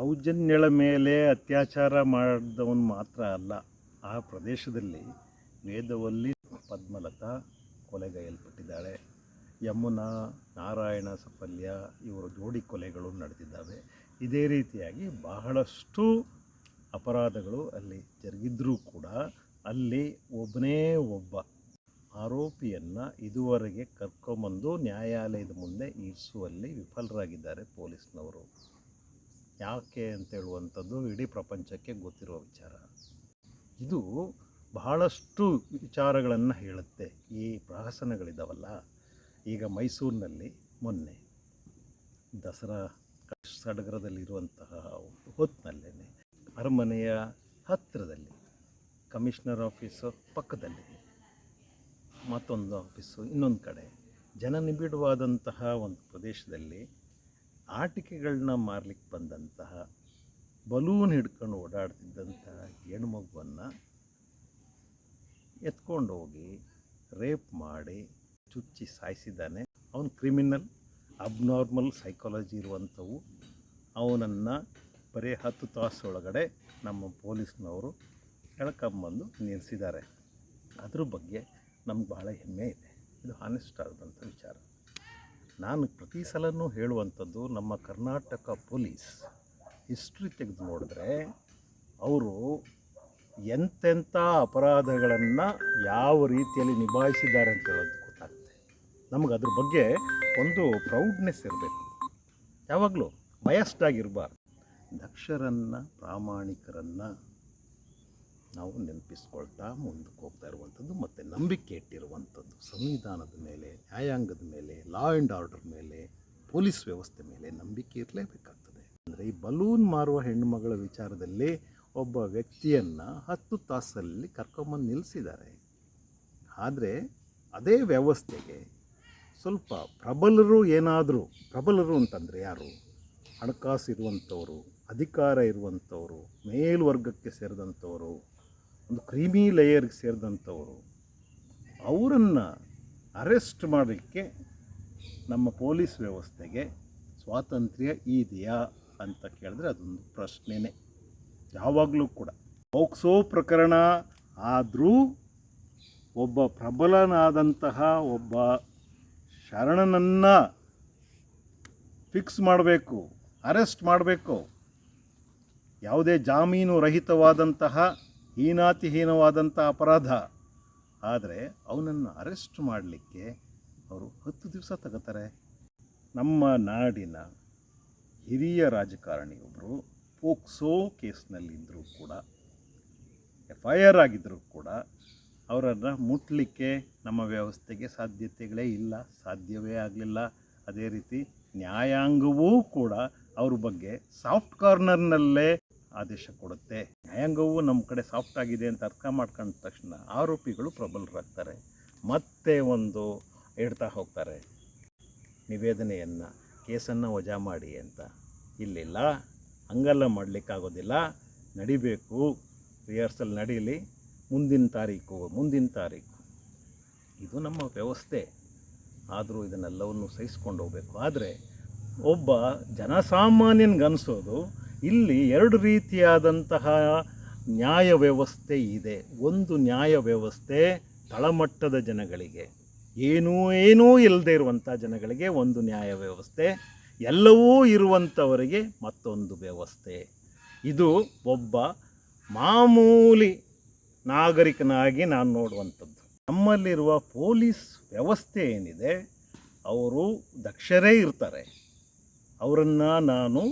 ಸೌಜನ್ಯಳ ಮೇಲೆ ಅತ್ಯಾಚಾರ ಮಾಡಿದವನು ಮಾತ್ರ ಅಲ್ಲ, ಆ ಪ್ರದೇಶದಲ್ಲಿ ವೇದವಲ್ಲಿ ಪದ್ಮಲತಾ ಕೊಲೆಗೈಯಲ್ಪಟ್ಟಿದ್ದಾಳೆ. ಯಮುನಾ, ನಾರಾಯಣ ಸಫಲ್ಯ ಇವರ ಜೋಡಿ ಕೊಲೆಗಳು ನಡೆದಿದ್ದಾವೆ. ಇದೇ ರೀತಿಯಾಗಿ ಬಹಳಷ್ಟು ಅಪರಾಧಗಳು ಅಲ್ಲಿ ಜರುಗಿದ್ರೂ ಕೂಡ ಅಲ್ಲಿ ಒಬ್ಬನೇ ಒಬ್ಬ ಆರೋಪಿಯನ್ನು ಇದುವರೆಗೆ ಕರ್ಕೊಂಬಂದು ನ್ಯಾಯಾಲಯದ ಮುಂದೆ ಇರಿಸುವಲ್ಲಿ ವಿಫಲರಾಗಿದ್ದಾರೆ ಪೊಲೀಸ್ನವರು. ಯಾಕೆ ಅಂತೇಳುವಂಥದ್ದು ಇಡೀ ಪ್ರಪಂಚಕ್ಕೆ ಗೊತ್ತಿರುವ ವಿಚಾರ. ಇದು ಬಹಳಷ್ಟು ವಿಚಾರಗಳನ್ನು ಹೇಳುತ್ತೆ. ಈ ಪ್ರಹಸನಗಳಿದಾವಲ್ಲ. ಈಗ ಮೈಸೂರಿನಲ್ಲಿ ಮೊನ್ನೆ ದಸರಾ ಸಡಗರದಲ್ಲಿರುವಂತಹ ಹೊತ್ತಿನಲ್ಲೇ ಅರಮನೆಯ ಹತ್ತಿರದಲ್ಲಿ ಕಮಿಷನರ್ ಆಫೀಸು ಪಕ್ಕದಲ್ಲಿ ಮತ್ತೊಂದು ಆಫೀಸು ಇನ್ನೊಂದು ಕಡೆ ಜನನಿಬಿಡವಾದಂತಹ ಒಂದು ಪ್ರದೇಶದಲ್ಲಿ ಆಟಿಕೆಗಳನ್ನ ಮಾರ್ಲಿಕ್ಕೆ ಬಂದಂತಹ ಬಲೂನ್ ಹಿಡ್ಕೊಂಡು ಓಡಾಡ್ತಿದ್ದಂತಹ ಹೆಣ್ಮಗುವನ್ನು ಎತ್ಕೊಂಡು ಹೋಗಿ ರೇಪ್ ಮಾಡಿ ಚುಚ್ಚಿ ಸಾಯಿಸಿದ್ದಾನೆ. ಅವನು ಕ್ರಿಮಿನಲ್, ಅಬ್ನಾರ್ಮಲ್ ಸೈಕಾಲಜಿ ಇರುವಂಥವು. ಅವನನ್ನು ಬರೀ ಹತ್ತು ಒಳಗಡೆ ನಮ್ಮ ಪೊಲೀಸ್ನವರು ಎಳ್ಕೊಂಬಂದು ನಿಲ್ಲಿಸಿದ್ದಾರೆ. ಅದ್ರ ಬಗ್ಗೆ ನಮ್ಗೆ ಭಾಳ ಹೆಮ್ಮೆ ಇದೆ. ಇದು ಹಾನೆಸ್ಟ್ ಆದಂಥ ವಿಚಾರ. ನಾನು ಪ್ರತಿ ಸಲನೂ ಹೇಳುವಂಥದ್ದು, ನಮ್ಮ ಕರ್ನಾಟಕ ಪೊಲೀಸ್ ಹಿಸ್ಟ್ರಿ ತೆಗೆದು ನೋಡಿದ್ರೆ, ಅವರು ಎಂತೆಂಥ ಅಪರಾಧಗಳನ್ನು ಯಾವ ರೀತಿಯಲ್ಲಿ ನಿಭಾಯಿಸಿದ್ದಾರೆ ಅಂತ ಹೇಳೋದು ಗೊತ್ತಾಗುತ್ತೆ ನಮಗೆ ಅದ್ರ ಬಗ್ಗೆ ಒಂದು ಪ್ರೌಡ್ನೆಸ್ ಇರಬೇಕು. ಯಾವಾಗಲೂ ಬಯಸ್ಡ್ ಆಗಿರಬಾರ್ದು ದಕ್ಷರನ್ನು, ಪ್ರಾಮಾಣಿಕರನ್ನು ನಾವು ನೆನಪಿಸ್ಕೊಳ್ತಾ ಮುಂದಕ್ಕೆ ಹೋಗ್ತಾ ಇರುವಂಥದ್ದು ಮತ್ತು ನಂಬಿಕೆ ಇಟ್ಟಿರುವಂಥದ್ದು. ಸಂವಿಧಾನದ ಮೇಲೆ, ನ್ಯಾಯಾಂಗದ ಮೇಲೆ ಲಾ ಆ್ಯಂಡ್ ಆರ್ಡರ್ ಮೇಲೆ, ಪೊಲೀಸ್ ವ್ಯವಸ್ಥೆ ಮೇಲೆ ನಂಬಿಕೆ ಇರಲೇಬೇಕಾಗ್ತದೆ. ಅಂದರೆ ಈ ಬಲೂನ್ ಮಾರುವ ಹೆಣ್ಣುಮಗಳ ವಿಚಾರದಲ್ಲಿ ಒಬ್ಬ ವ್ಯಕ್ತಿಯನ್ನು ಹತ್ತು ತಾಸಲ್ಲಿ ಕರ್ಕೊಂಬಂದು ನಿಲ್ಲಿಸಿದ್ದಾರೆ. ಆದರೆ ಅದೇ ವ್ಯವಸ್ಥೆಗೆ ಸ್ವಲ್ಪ ಪ್ರಬಲರು ಏನಾದರೂ, ಪ್ರಬಲರು ಅಂತಂದರೆ ಯಾರು? ಹಣಕಾಸು ಇರುವಂಥವರು ಅಧಿಕಾರ ಇರುವಂಥವರು, ಮೇಲ್ವರ್ಗಕ್ಕೆ ಸೇರಿದಂಥವರು ಒಂದು ಕ್ರೀಮಿ ಲೇಯರ್ಗೆ ಸೇರಿದಂಥವರು, ಅವರನ್ನು ಅರೆಸ್ಟ್ ಮಾಡಲಿಕ್ಕೆ ನಮ್ಮ ಪೊಲೀಸ್ ವ್ಯವಸ್ಥೆಗೆ ಸ್ವಾತಂತ್ರ್ಯ ಇದೆಯಾ ಅಂತ ಕೇಳಿದ್ರೆ ಅದೊಂದು ಪ್ರಶ್ನೆನೇ. ಯಾವಾಗಲೂ ಕೂಡ. ಪೋಕ್ಸೋ ಪ್ರಕರಣ ಆದರೂ ಒಬ್ಬ ಪ್ರಬಲನಾದಂತಹ ಒಬ್ಬ ಶರಣನನ್ನು ಫಿಕ್ಸ್ ಮಾಡಬೇಕು ಅರೆಸ್ಟ್ ಮಾಡಬೇಕು, ಯಾವುದೇ ಜಾಮೀನು ರಹಿತವಾದಂತಹ ಹೀನಾತಿಹೀನವಾದಂಥ ಅಪರಾಧ. ಆದರೆ ಅವನನ್ನು ಅರೆಸ್ಟ್ ಮಾಡಲಿಕ್ಕೆ ಅವರು ಹತ್ತು ದಿವಸ ತಗೋತಾರೆ. ನಮ್ಮ ನಾಡಿನ ಹಿರಿಯ ರಾಜಕಾರಣಿಯೊಬ್ಬರು ಪೋಕ್ಸೋ ಕೇಸ್ನಲ್ಲಿದ್ದರೂ ಕೂಡ ಎಫ್ ಐ ಆರ್ ಆಗಿದ್ದರೂ ಕೂಡ ಅವರನ್ನು ಮುಟ್ಲಿಕ್ಕೆ ನಮ್ಮ ವ್ಯವಸ್ಥೆಗೆ ಸಾಧ್ಯತೆಗಳೇ ಇಲ್ಲ, ಸಾಧ್ಯವೇ ಆಗಲಿಲ್ಲ. ಅದೇ ರೀತಿ ನ್ಯಾಯಾಂಗವೂ ಕೂಡ ಅವ್ರ ಬಗ್ಗೆ ಸಾಫ್ಟ್ ಕಾರ್ನರ್ನಲ್ಲೇ ಆದೇಶ ಕೊಡುತ್ತೆ. ನ್ಯಾಯಾಂಗವು ನಮ್ಮ ಕಡೆ ಸಾಫ್ಟ್ ಆಗಿದೆ ಅಂತ ಅರ್ಥ ಮಾಡ್ಕೊಂಡ ತಕ್ಷಣ ಆರೋಪಿಗಳು ಪ್ರಬಲರಾಗ್ತಾರೆ. ಮತ್ತೆ ಒಂದು ಹೇಳ್ತಾ ಹೋಗ್ತಾರೆ. ನಿವೇದನೆಯನ್ನು ಕೇಸನ್ನು ವಜಾ ಮಾಡಿ ಅಂತ. ಇಲ್ಲಿಲ್ಲ. ಹಂಗೆಲ್ಲ ಮಾಡಲಿಕ್ಕಾಗೋದಿಲ್ಲ. ನಡಿಬೇಕು. ರಿಹರ್ಸಲ್ ನಡೀಲಿ. ಮುಂದಿನ ತಾರೀಕು ಮುಂದಿನ ತಾರೀಕು. ಇದು ನಮ್ಮ ವ್ಯವಸ್ಥೆ. ಆದರೂ ಇದನ್ನೆಲ್ಲವನ್ನು ಸಹಿಸ್ಕೊಂಡು ಹೋಗಬೇಕು. ಆದರೆ ಒಬ್ಬ ಜನಸಾಮಾನ್ಯನಿಗನ್ಸೋದು ಇಲ್ಲಿ ಎರಡು ರೀತಿಯಾದಂತಹ ನ್ಯಾಯ ವ್ಯವಸ್ಥೆ ಇದೆ. ಒಂದು ನ್ಯಾಯ ವ್ಯವಸ್ಥೆ ತಳಮಟ್ಟದ ಜನಗಳಿಗೆ, ಏನೂ ಏನೂ ಇಲ್ಲದೆ ಇರುವಂಥ ಜನಗಳಿಗೆ ಒಂದು ನ್ಯಾಯ ವ್ಯವಸ್ಥೆ, ಎಲ್ಲವೂ ಇರುವಂಥವರಿಗೆ ಮತ್ತೊಂದು ವ್ಯವಸ್ಥೆ. ಇದು ಒಬ್ಬ ಮಾಮೂಲಿ ನಾಗರಿಕನಾಗಿ ನಾನು ನೋಡುವಂಥದ್ದು. ನಮ್ಮಲ್ಲಿರುವ ಪೊಲೀಸ್ ವ್ಯವಸ್ಥೆ ಏನಿದೆ, ಅವರು ದಕ್ಷರೇ ಇರ್ತಾರೆ. ಅವರನ್ನು ನಾನು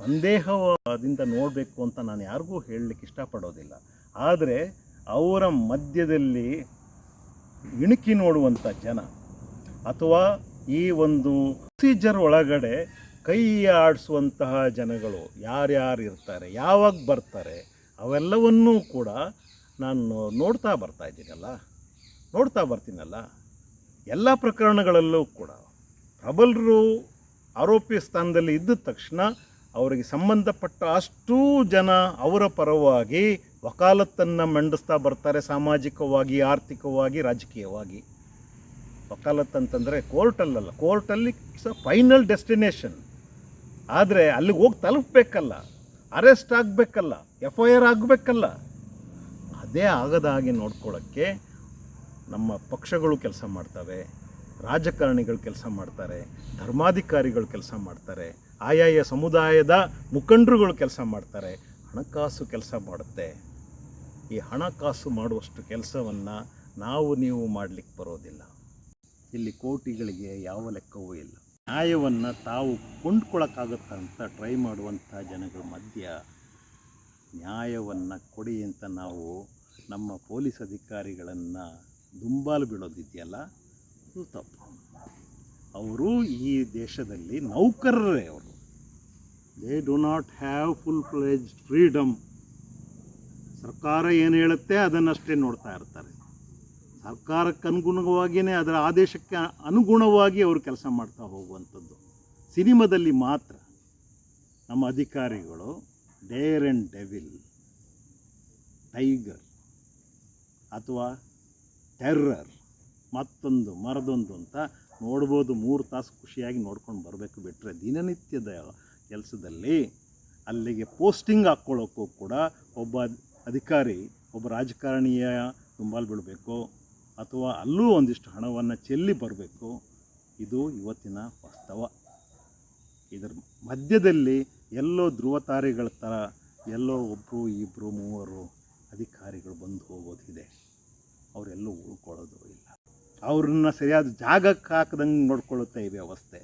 ಸಂದೇಹದಿಂದ ನೋಡಬೇಕು ಅಂತ ನಾನು ಯಾರಿಗೂ ಹೇಳಲಿಕ್ಕೆ ಇಷ್ಟಪಡೋದಿಲ್ಲ. ಆದರೆ ಅವರ ಮಧ್ಯದಲ್ಲಿ ಇಣುಕಿ ನೋಡುವಂಥ ಜನ ಅಥವಾ ಈ ಒಂದು ಪ್ರೊಸೀಜರ್ ಒಳಗಡೆ ಕೈ ಆಡಿಸುವಂತಹ ಜನಗಳು ಯಾರ್ಯಾರು ಇರ್ತಾರೆ, ಯಾವಾಗ ಬರ್ತಾರೆ, ಅವೆಲ್ಲವನ್ನೂ ಕೂಡ ನಾನು ನೋಡ್ತಾ ಬರ್ತಾ ಇದ್ದೀನಲ್ಲ? ನೋಡ್ತಾ ಬರ್ತೀನಲ್ಲ? ಎಲ್ಲ ಪ್ರಕರಣಗಳಲ್ಲೂ ಕೂಡ ಪ್ರಬಲರು ಆರೋಪಿ ಸ್ಥಾನದಲ್ಲಿ ಇದ್ದ ತಕ್ಷಣ ಅವರಿಗೆ ಸಂಬಂಧಪಟ್ಟ ಅಷ್ಟೂ ಜನ ಅವರ ಪರವಾಗಿ ವಕಾಲತ್ತನ್ನು ಮಂಡಿಸ್ತಾ ಬರ್ತಾರೆ ಸಾಮಾಜಿಕವಾಗಿ, ಆರ್ಥಿಕವಾಗಿ, ರಾಜಕೀಯವಾಗಿ. ವಕಾಲತ್ ಅಂತಂದರೆ ಕೋರ್ಟಲ್ಲಲ್ಲ, ಕೋರ್ಟಲ್ಲಿ ಇಟ್ಸ್ ಅ ಫೈನಲ್ ಡೆಸ್ಟಿನೇಷನ್. ಆದರೆ ಅಲ್ಲಿಗೆ ಹೋಗಿ ತಲುಪಬೇಕಲ್ಲ, ಅರೆಸ್ಟ್ ಆಗಬೇಕಲ್ಲ ಎಫ್ ಐ ಆರ್ ಆಗಬೇಕಲ್ಲ. ಅದೇ ಆಗದ ಹಾಗೆ ನೋಡ್ಕೊಳ್ಳೋಕ್ಕೆ ನಮ್ಮ ಪಕ್ಷಗಳು ಕೆಲಸ ಮಾಡ್ತವೆ, ರಾಜಕಾರಣಿಗಳು ಕೆಲಸ ಮಾಡ್ತಾರೆ, ಧರ್ಮಾಧಿಕಾರಿಗಳು ಕೆಲಸ ಮಾಡ್ತಾರೆ. ಆಯಾಯ ಸಮುದಾಯದ ಮುಖಂಡರುಗಳು ಕೆಲಸ ಮಾಡ್ತಾರೆ, ಹಣಕಾಸು ಕೆಲಸ ಮಾಡುತ್ತೆ. ಈ ಹಣಕಾಸು ಮಾಡುವಷ್ಟು ಕೆಲಸವನ್ನು ನಾವು ನೀವು ಮಾಡಲಿಕ್ಕೆ ಬರೋದಿಲ್ಲ. ಇಲ್ಲಿ ಕೋಟಿಗಳಿಗೆ ಯಾವ ಲೆಕ್ಕವೂ ಇಲ್ಲ. ನ್ಯಾಯವನ್ನು ತಾವು ಕೊಂಡ್ಕೊಳ್ಳೋಕ್ಕಾಗುತ್ತಂತ ಟ್ರೈ ಮಾಡುವಂಥ ಜನಗಳ ಮಧ್ಯ ನ್ಯಾಯವನ್ನು ಕೊಡಿ ಅಂತ ನಾವು ನಮ್ಮ ಪೊಲೀಸ್ ಅಧಿಕಾರಿಗಳನ್ನು ದುಂಬಾಲು ಬೀಳೋದಿದೆಯಲ್ಲ, ಅದು ತಪ್ಪು. ಅವರು ಈ ದೇಶದಲ್ಲಿ ನೌಕರರೇ ಅವರು. They do not have full fledge freedom ಸರ್ಕಾರ ಏನು ಹೇಳುತ್ತೆ ಅದನ್ನಷ್ಟೇ ನೋಡ್ತಾ ಇರ್ತಾರೆ. ಸರ್ಕಾರಕ್ಕೆ ಅನುಗುಣವಾಗಿಯೇ ಅದರ ಆದೇಶಕ್ಕೆ ಅನುಗುಣವಾಗಿ ಅವರು ಕೆಲಸ ಮಾಡ್ತಾ ಹೋಗುವಂಥದ್ದು. ಸಿನಿಮಾದಲ್ಲಿ ಮಾತ್ರ ನಮ್ಮ ಅಧಿಕಾರಿಗಳು ಡೇರ್ ಆ್ಯಂಡ್ ಡೆವಿಲ್, ಟೈಗರ್ ಅಥವಾ ಟೆರ್ರರ್ ಮತ್ತೊಂದು ಮರದೊಂದು ಅಂತ ನೋಡ್ಬೋದು, ಮೂರು ತಾಸು ಖುಷಿಯಾಗಿ ನೋಡ್ಕೊಂಡು ಬರಬೇಕು ಬಿಟ್ಟರೆ ದಿನನಿತ್ಯದ ಕೆಲಸದಲ್ಲಿ ಅಲ್ಲಿಗೆ ಪೋಸ್ಟಿಂಗ್ ಹಾಕ್ಕೊಳ್ಳೋಕ್ಕೂ ಕೂಡ ಒಬ್ಬ ಅಧಿಕಾರಿ, ಒಬ್ಬ ರಾಜಕಾರಣಿಯ ತುಂಬಾಲು ಬಿಡಬೇಕು ಅಥವಾ ಅಲ್ಲೂ ಒಂದಿಷ್ಟು ಹಣವನ್ನು ಚೆಲ್ಲಿ ಬರಬೇಕು. ಇದು ಇವತ್ತಿನ ವಾಸ್ತವ. ಇದರ ಮಧ್ಯದಲ್ಲಿ ಎಲ್ಲೋ ಧ್ರುವ ತಾರೆಗಳ ಥರ ಎಲ್ಲೋ ಒಬ್ಬರು ಇಬ್ಬರು ಮೂವರು ಅಧಿಕಾರಿಗಳು ಬಂದು ಹೋಗೋದಿದೆ. ಅವರೆಲ್ಲೂ ಉಳ್ಕೊಳ್ಳೋದು ಇಲ್ಲ. ಅವ್ರನ್ನ ಸರಿಯಾದ ಜಾಗಕ್ಕೆ ಹಾಕದಂಗೆ ನೋಡ್ಕೊಳ್ಳುತ್ತೆ ಈ ವ್ಯವಸ್ಥೆ.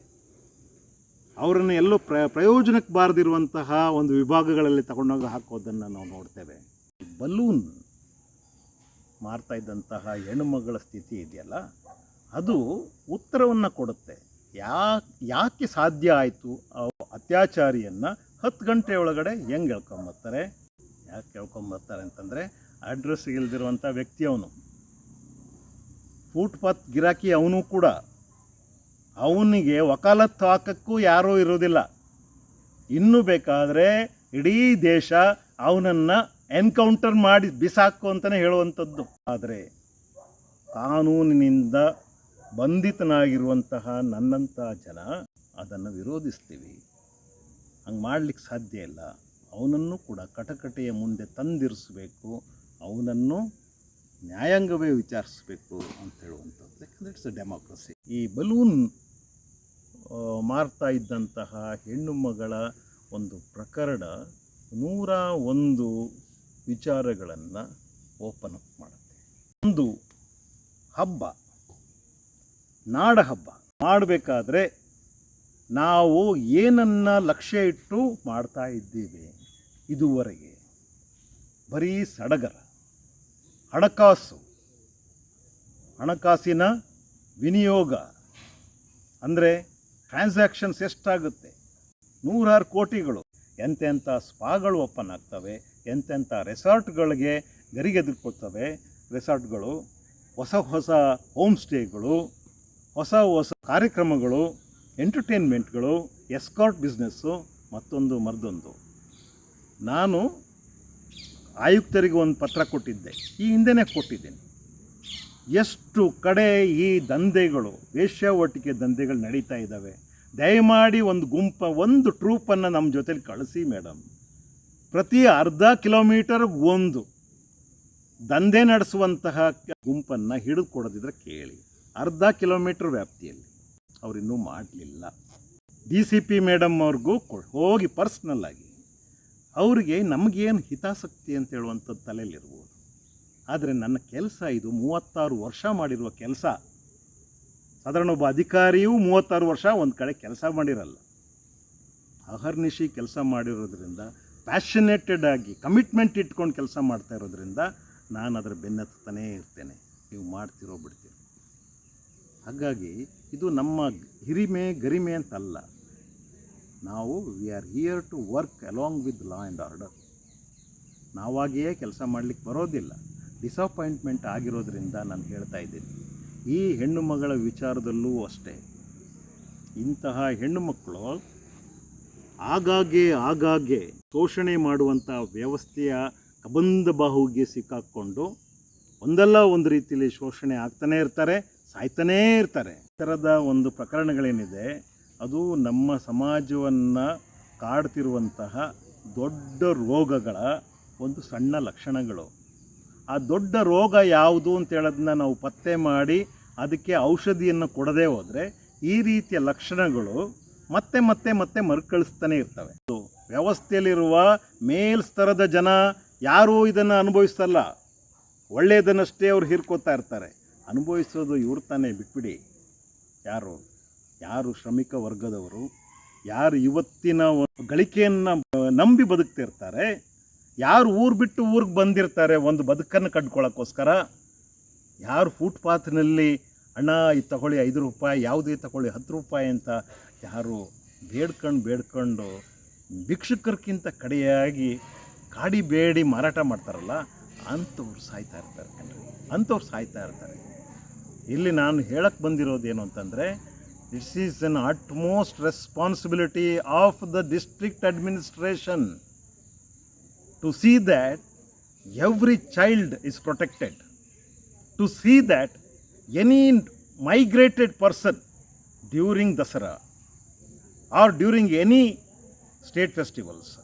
ಅವರನ್ನು ಎಲ್ಲೂ ಪ್ರ ಪ್ರಯೋಜನಕ್ಕೆ ಬಾರದಿರುವಂತಹ ಒಂದು ವಿಭಾಗಗಳಲ್ಲಿ ತಗೊಂಡೋಗಿ ಹಾಕೋದನ್ನು ನಾವು ನೋಡ್ತೇವೆ. ಬಲೂನ್ ಮಾರ್ತಾ ಇದ್ದಂತಹ ಹೆಣ್ಣುಮಗಳ ಸ್ಥಿತಿ ಇದೆಯಲ್ಲ, ಅದು ಉತ್ತರವನ್ನು ಕೊಡುತ್ತೆ. ಯಾ, ಯಾಕೆ ಸಾಧ್ಯ ಆಯಿತು ಆ ಅತ್ಯಾಚಾರಿಯನ್ನು ಹತ್ತು ಗಂಟೆ ಒಳಗಡೆ ಹೆಂಗೆ ಹೇಳ್ಕೊಂಬರ್ತಾರೆ ಯಾಕೆ ಹೇಳ್ಕೊಂಬರ್ತಾರೆ ಅಂತಂದರೆ ಅಡ್ರೆಸ್ ಇಲ್ದಿರುವಂಥ ವ್ಯಕ್ತಿ ಅವನು ಫುಟ್ಪಾತ್ ಗಿರಾಕಿ ಅವನು ಕೂಡ. ಅವನಿಗೆ ವಕಾಲತ್ತು ಹಾಕಕ್ಕೂ ಯಾರೂ ಇರೋದಿಲ್ಲ ಇನ್ನೂ ಬೇಕಾದರೆ ಇಡೀ ದೇಶ ಅವನನ್ನು ಎನ್ಕೌಂಟರ್ ಮಾಡಿ ಬಿಸಾಕು ಅಂತಲೇ ಹೇಳುವಂಥದ್ದು. ಆದರೆ ಕಾನೂನಿನಿಂದ ಬಂಧಿತನಾಗಿರುವಂತಹ ನನ್ನಂಥ ಜನ ಅದನ್ನು ವಿರೋಧಿಸ್ತೀವಿ. ಹಂಗೆ ಮಾಡಲಿಕ್ಕೆ ಸಾಧ್ಯ ಇಲ್ಲ. ಅವನನ್ನು ಕೂಡ ಕಟಕಟೆಯ ಮುಂದೆ ತಂದಿರಿಸಬೇಕು. ಅವನನ್ನು ನ್ಯಾಯಾಂಗವೇ ವಿಚಾರಿಸಬೇಕು ಅಂತ ಹೇಳುವಂಥದ್ದು. ಯಾಕಂದರೆ ಇಟ್ಸ್ ಅ ಡೆಮಾಕ್ರಸಿ ಈ ಬಲೂನ್ ಮಾರ್ತಾ ಇದ್ದಂತಹ ಹೆಣ್ಣು ಮಗಳ ಒಂದು ಪ್ರಕರಣ ನೂರ ಒಂದು ವಿಚಾರಗಳನ್ನು ಓಪನ್ ಅಪ್ ಮಾಡುತ್ತೆ. ಒಂದು ಹಬ್ಬ, ನಾಡ ಹಬ್ಬ ಮಾಡಬೇಕಾದ್ರೆ ನಾವು ಏನನ್ನ ಲಕ್ಷ್ಯ ಇಟ್ಟು ಮಾಡ್ತಾ ಇದ್ದೀವಿ ಇದುವರೆಗೆ. ಬರೀ ಸಡಗರ. ಹಣಕಾಸು. ಹಣಕಾಸಿನ ವಿನಿಯೋಗ ಅಂದರೆ ಟ್ರಾನ್ಸಾಕ್ಷನ್ಸ್ ಎಷ್ಟಾಗುತ್ತೆ? ನೂರಾರು ಕೋಟಿಗಳು. ಎಂತೆಂಥ ಸ್ಪಾಗಳು ಓಪನ್ ಆಗ್ತವೆ, ಎಂತೆಂಥ ರೆಸಾರ್ಟ್ಗಳಿಗೆ ಗರಿಗೆದುಕೊಳ್ತವೆ. ರೆಸಾರ್ಟ್ಗಳು ಹೊಸ ಹೊಸ ಹೋಮ್ ಸ್ಟೇಗಳು ಹೊಸ ಹೊಸ ಕಾರ್ಯಕ್ರಮಗಳು ಎಂಟರ್ಟೈನ್ಮೆಂಟ್ಗಳು ಎಸ್ಕಾರ್ಟ್ ಬಿಸ್ನೆಸ್ಸು ಮತ್ತೊಂದು ಮರ್ದೊಂದು. ನಾನು ಆಯುಕ್ತರಿಗೆ ಒಂದು ಪತ್ರ ಕೊಟ್ಟಿದ್ದೆ. ಈ ಹಿಂದೆನೇ ಕೊಟ್ಟಿದ್ದೇನೆ. ಎಷ್ಟು ಕಡೆ ಈ ದಂಧೆಗಳು ವೇಶ್ಯಾವಟಿಕೆ ದಂಧೆಗಳು ನಡೀತಾ ಇದ್ದಾವೆ. ದಯಮಾಡಿ ಒಂದು ಗುಂಪ, ಒಂದು ಟ್ರೂಪನ್ನು ನಮ್ಮ ಜೊತೆಲಿ ಕಳಿಸಿ ಮೇಡಮ್ ಪ್ರತಿ ಅರ್ಧ ಕಿಲೋಮೀಟರ್ ಒಂದು ದಂಧೆ ನಡೆಸುವಂತಹ ಗುಂಪನ್ನು ಹಿಡಿದು ಕೊಡೋದಿದ್ರೆ ಕೇಳಿ. ಅರ್ಧ ಕಿಲೋಮೀಟರ್ ವ್ಯಾಪ್ತಿಯಲ್ಲಿ. ಅವರಿನ್ನೂ ಮಾಡಲಿಲ್ಲ. ಡಿ ಸಿ ಪಿ ಮೇಡಮ್ ಅವ್ರಿಗೂ ಹೋಗಿ ಪರ್ಸ್ನಲ್ ಆಗಿ. ಅವರಿಗೆ ನಮಗೇನು ಹಿತಾಸಕ್ತಿ ಅಂತ ಹೇಳುವಂಥದ್ದು ತಲೆಯಲ್ಲಿರ್ಬೋದು. ಆದರೆ ನನ್ನ ಕೆಲಸ ಇದು ಮೂವತ್ತಾರು ವರ್ಷ ಮಾಡಿರುವ ಕೆಲಸ. ಸಾಧಾರಣ ಒಬ್ಬ ಅಧಿಕಾರಿಯೂ ಮೂವತ್ತಾರು ವರ್ಷ ಒಂದು ಕಡೆ ಕೆಲಸ ಮಾಡಿರಲ್ಲ. ಅಹರ್ನಿಶಿ ಕೆಲಸ ಮಾಡಿರೋದ್ರಿಂದ ಪ್ಯಾಷನೇಟೆಡ್ ಆಗಿ ಕಮಿಟ್ಮೆಂಟ್ ಇಟ್ಕೊಂಡು ಕೆಲಸ ಮಾಡ್ತಾ ಇರೋದ್ರಿಂದ ನಾನು ಅದರ ಬೆನ್ನತ್ತನೇ ಇರ್ತೇನೆ. ನೀವು ಮಾಡ್ತಿರೋ ಬಿಡ್ತೀರೋ ಹಾಗಾಗಿ ಇದು ನಮ್ಮ ಹಿರಿಮೆ, ಗರಿಮೆ ಅಂತಲ್ಲ. ನಾವು we are here to work along with law and order ನಾವಾಗಿಯೇ ಕೆಲಸ ಮಾಡಲಿಕ್ಕೆ ಬರೋದಿಲ್ಲ. ಡಿಸಪಾಯಿಂಟ್ಮೆಂಟ್ ಆಗಿರೋದ್ರಿಂದ ನಾನು ಹೇಳ್ತಾ ಇದ್ದೀನಿ. ಈ ಹೆಣ್ಣು ಮಗಳ ವಿಚಾರದಲ್ಲೂ ಅಷ್ಟೇ. ಇಂತಹ ಹೆಣ್ಣು ಮಕ್ಕಳು ಆಗಾಗ್ಗೆ ಆಗಾಗ್ಗೆ ಶೋಷಣೆ ಮಾಡುವಂಥ ವ್ಯವಸ್ಥೆಯ ಕಬಂಧ ಬಾಹುಗೆ ಸಿಕ್ಕಾಕ್ಕೊಂಡು ಒಂದಲ್ಲ ಒಂದು ರೀತಿಯಲ್ಲಿ ಶೋಷಣೆ ಆಗ್ತಾನೇ ಇರ್ತಾರೆ, ಸಾಯ್ತಾನೇ ಇರ್ತಾರೆ. ಈ ಥರದ ಒಂದು ಪ್ರಕರಣಗಳೇನಿದೆ ಅದು ನಮ್ಮ ಸಮಾಜವನ್ನು ಕಾಡ್ತಿರುವಂತಹ ದೊಡ್ಡ ರೋಗಗಳ ಒಂದು ಸಣ್ಣ ಲಕ್ಷಣಗಳು. ಆ ದೊಡ್ಡ ರೋಗ ಯಾವುದು ಅಂತ ಹೇಳೋದನ್ನ ನಾವು ಪತ್ತೆ ಮಾಡಿ ಅದಕ್ಕೆ ಔಷಧಿಯನ್ನು ಕೊಡದೇ ಹೋದರೆ ಈ ರೀತಿಯ ಲಕ್ಷಣಗಳು ಮತ್ತೆ ಮತ್ತೆ ಮತ್ತೆ ಮರುಕಳಿಸ್ತಾನೆ ಇರ್ತವೆ. ವ್ಯವಸ್ಥೆಯಲ್ಲಿರುವ ಮೇಲ್ಸ್ತರದ ಜನ ಯಾರೂ ಇದನ್ನು ಅನುಭವಿಸಲ್ಲ. ಒಳ್ಳೆಯದನ್ನಷ್ಟೇ ಅವ್ರು ಹೀರ್ಕೋತಾ ಇರ್ತಾರೆ. ಅನುಭವಿಸೋದು ಇವ್ರು ತಾನೇ ಬಿಟ್ಬಿಡಿ. ಯಾರು? ಯಾರು ಶ್ರಮಿಕ ವರ್ಗದವರು, ಯಾರು ಇವತ್ತಿನ ಗಳಿಕೆಯನ್ನು ನಂಬಿ ಬದುಕ್ತಿರ್ತಾರೆ ಯಾರು ಊರು ಬಿಟ್ಟು ಊರಿಗೆ ಬಂದಿರ್ತಾರೆ ಒಂದು ಬದುಕನ್ನು ಕಟ್ಕೊಳ್ಳೋಕ್ಕೋಸ್ಕರ ಯಾರು ಫುಟ್ಪಾತ್ನಲ್ಲಿ ಹಣ ಇದು ತಗೊಳ್ಳಿ ಐದು ರೂಪಾಯಿ, ಯಾವುದೇ ತಗೊಳ್ಳಿ ಹತ್ತು ರೂಪಾಯಿ ಅಂತ ಯಾರು ಬೇಡ್ಕೊಂಡು ಬೇಡ್ಕೊಂಡು ಭಿಕ್ಷುಕರಿಗಿಂತ ಕಡೆಯಾಗಿ ಕಾಡಿ ಬೇಡಿ ಮಾರಾಟ ಮಾಡ್ತಾರಲ್ಲ, ಅಂಥವ್ರು ಸಾಯ್ತಾ ಇರ್ತಾರೆ ಕಣ್ರಿ, ಅಂಥವ್ರು ಸಾಯ್ತಾ ಇರ್ತಾರೆ. ಇಲ್ಲಿ ನಾನು ಹೇಳಕ್ಕೆ ಬಂದಿರೋದೇನು ಅಂತಂದರೆ This is an utmost responsibility of the district administration to see that every child is protected, to see that any migrated person during Dasara or during any state festivals